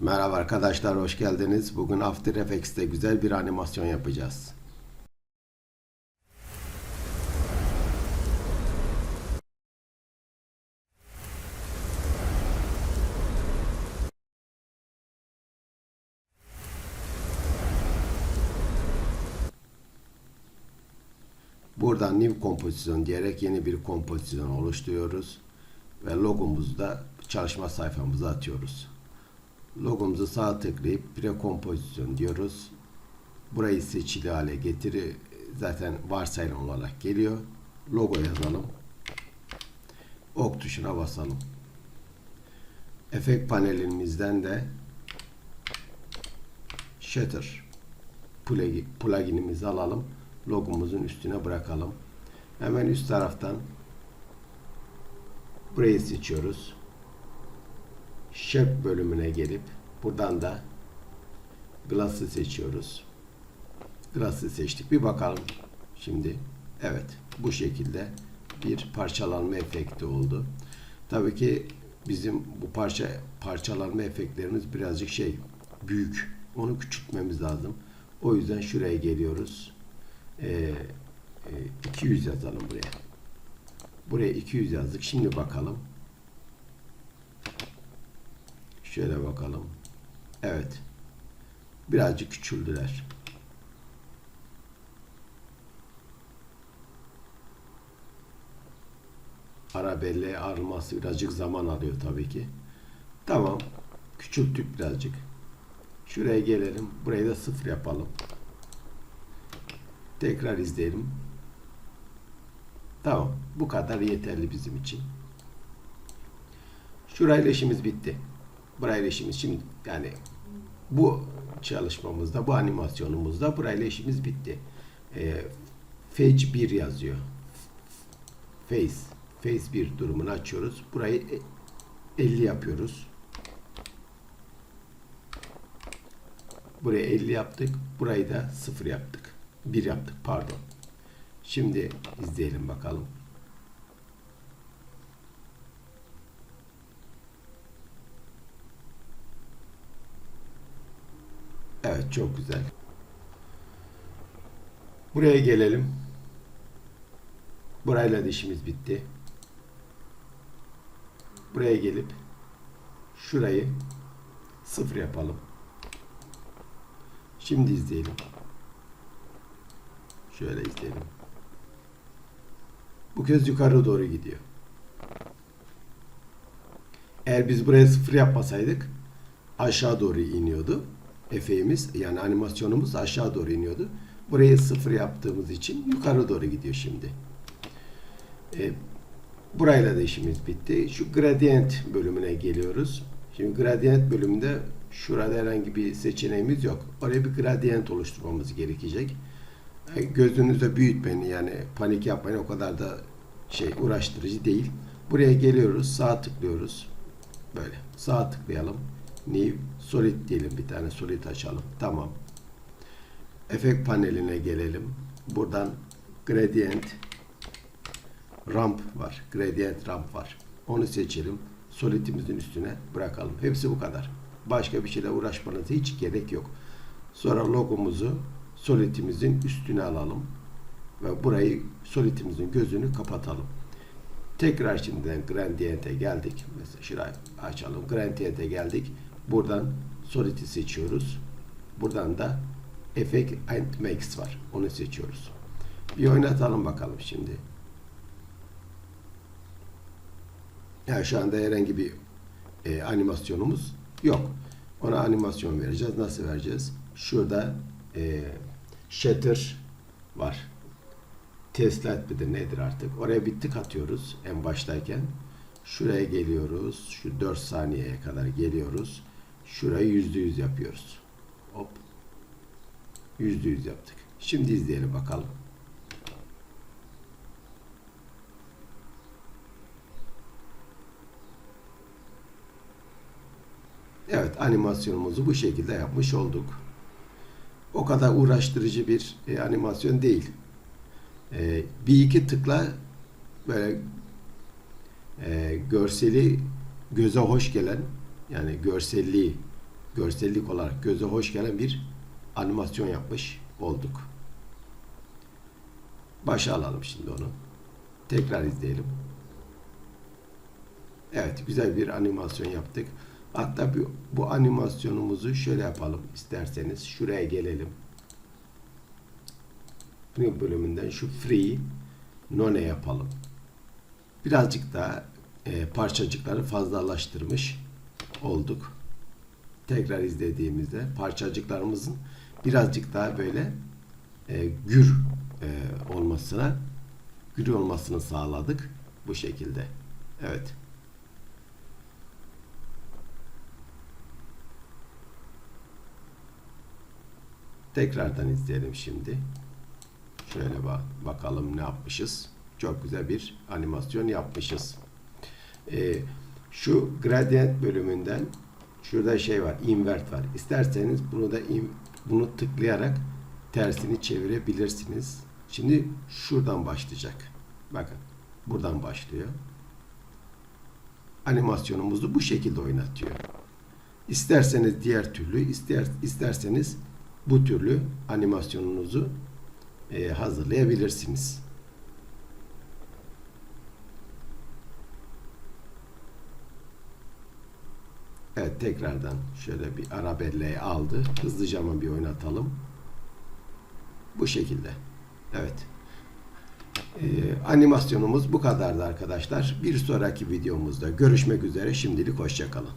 Merhaba arkadaşlar, hoş geldiniz. Bugün After Effects'te güzel bir animasyon yapacağız. Buradan New Kompozisyon diyerek yeni bir kompozisyon oluşturuyoruz. Ve logomuzu da çalışma sayfamıza atıyoruz. Logomuzu sağ tıklayıp prekompozisyon diyoruz. Burayı seçili hale getiri zaten varsayılan olarak geliyor. Logo yazalım. Ok tuşuna basalım. Efekt panelimizden de Shutter plugin, pluginimizi alalım. Logomuzun üstüne bırakalım. Hemen üst taraftan burayı seçiyoruz. Shape bölümüne gelip buradan da Glass'ı seçiyoruz. Glass'ı seçtik. Bir bakalım. Şimdi evet bu şekilde bir parçalanma efekti oldu. Tabii ki bizim bu parça parçalanma efektlerimiz birazcık şey büyük. Onu küçültmemiz lazım. O yüzden şuraya geliyoruz. Ee, e, 200 yazalım buraya. Buraya 200 yazdık. Şimdi bakalım. Şöyle bakalım. Evet. Birazcık küçüldüler. Ara belleğe alması birazcık zaman alıyor tabii ki. Tamam. Küçülttük birazcık. Şuraya gelelim. Burayı da sıfır yapalım. Tekrar izleyelim. Tamam. Bu kadar yeterli bizim için. Şurayla işimiz bitti. Burayla işimiz şimdi yani bu çalışmamızda, bu animasyonumuzda burayla işimiz bitti. E, Fetch 1 yazıyor. Face. Face 1 durumunu açıyoruz. Burayı 50 yapıyoruz. Buraya 50 yaptık. Burayı da 0 yaptık. 1 yaptık pardon. Şimdi izleyelim bakalım. Evet çok güzel. Buraya gelelim. Burayla da işimiz bitti. Buraya gelip şurayı sıfır yapalım. Şimdi izleyelim. Şöyle izleyelim. Bu kez yukarı doğru gidiyor. Eğer biz buraya sıfır yapmasaydık aşağı doğru iniyordu. Efeğimiz yani animasyonumuz aşağı doğru iniyordu. Burayı sıfır yaptığımız için yukarı doğru gidiyor şimdi. E, burayla da işimiz bitti. Şu gradient bölümüne geliyoruz. Şimdi gradient bölümünde şurada herhangi bir seçeneğimiz yok. Oraya bir gradient oluşturmamız gerekecek. E, gözünüzde büyütmeyin yani panik yapmayın o kadar da şey uğraştırıcı değil. Buraya geliyoruz sağ tıklıyoruz. Böyle sağ tıklayalım. New Solid diyelim bir tane Solid açalım. Tamam. Efekt paneline gelelim. Buradan Gradient Ramp var. Gradient Ramp var. Onu seçelim. Solid'imizin üstüne bırakalım. Hepsi bu kadar. Başka bir şeyle uğraşmanıza hiç gerek yok. Sonra logomuzu Solid'imizin üstüne alalım. Ve burayı Solid'imizin gözünü kapatalım. Tekrar şimdiden Gradient'e geldik. Mesela şurayı açalım. Gradient'e geldik. Buradan Solid'i seçiyoruz. Buradan da Effect and Max var. Onu seçiyoruz. Bir oynatalım bakalım şimdi. Yani şu anda herhangi bir e, animasyonumuz yok. Ona animasyon vereceğiz. Nasıl vereceğiz? Şurada e, Shutter var. Teslat midir nedir artık? Oraya bir tık atıyoruz en baştayken. Şuraya geliyoruz. Şu 4 saniyeye kadar geliyoruz. Şurayı yüzde yüz yapıyoruz. Hop. Yüzde yüz yaptık. Şimdi izleyelim bakalım. Evet animasyonumuzu bu şekilde yapmış olduk. O kadar uğraştırıcı bir e, animasyon değil. E, bir iki tıkla böyle e, görseli göze hoş gelen yani görselliği görsellik olarak göze hoş gelen bir animasyon yapmış olduk. Başa alalım şimdi onu. Tekrar izleyelim. Evet güzel bir animasyon yaptık. Hatta bu, bu animasyonumuzu şöyle yapalım isterseniz. Şuraya gelelim. Bu bölümünden şu free none yapalım. Birazcık daha e, parçacıkları fazlalaştırmış olduk. Tekrar izlediğimizde parçacıklarımızın birazcık daha böyle e, gür e, olmasına gür olmasını sağladık bu şekilde. Evet. Tekrardan izleyelim şimdi. Şöyle bak bakalım ne yapmışız. Çok güzel bir animasyon yapmışız. Ee, şu gradient bölümünden şurada şey var, invert var. İsterseniz bunu da in- bunu tıklayarak tersini çevirebilirsiniz. Şimdi şuradan başlayacak. Bakın. Buradan başlıyor. Animasyonumuzu bu şekilde oynatıyor. İsterseniz diğer türlü, ister isterseniz bu türlü animasyonunuzu e, hazırlayabilirsiniz. Evet tekrardan şöyle bir arabelleyi aldı. Hızlıca ama bir oynatalım. Bu şekilde. Evet. Ee, animasyonumuz bu kadardı arkadaşlar. Bir sonraki videomuzda görüşmek üzere. Şimdilik hoşçakalın.